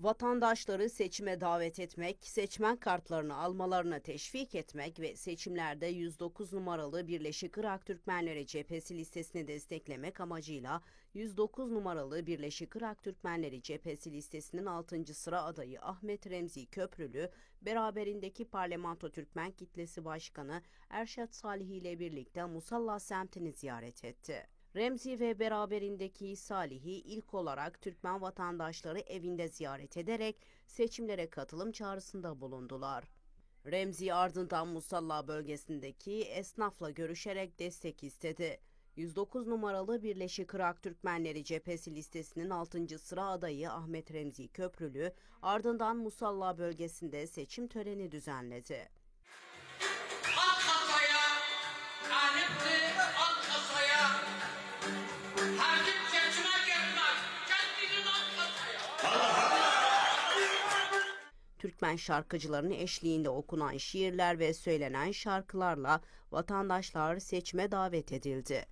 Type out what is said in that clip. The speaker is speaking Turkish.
Vatandaşları seçime davet etmek, seçmen kartlarını almalarına teşvik etmek ve seçimlerde 109 numaralı Birleşik Irak Türkmenleri Cephesi listesini desteklemek amacıyla 109 numaralı Birleşik Irak Türkmenleri Cephesi listesinin 6. sıra adayı Ahmet Remzi Köprülü, beraberindeki Parlamento Türkmen Kitlesi Başkanı Erşat Salih ile birlikte Musalla semtini ziyaret etti. Remzi ve beraberindeki Salih'i ilk olarak Türkmen vatandaşları evinde ziyaret ederek seçimlere katılım çağrısında bulundular. Remzi ardından Musalla bölgesindeki esnafla görüşerek destek istedi. 109 numaralı Birleşik Irak Türkmenleri Cephesi listesinin 6. sıra adayı Ahmet Remzi Köprülü ardından Musalla bölgesinde seçim töreni düzenledi. Türkmen şarkıcıların eşliğinde okunan şiirler ve söylenen şarkılarla vatandaşlar seçime davet edildi.